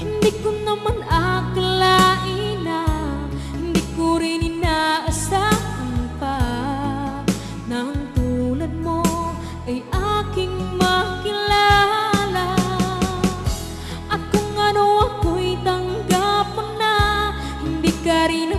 Hindi ko naman akalain na Hindi ko rin inaasahan pa Na ang tulad mo ay aking makilala. At kung ano ako'y tanggap mo na Hindi ka rin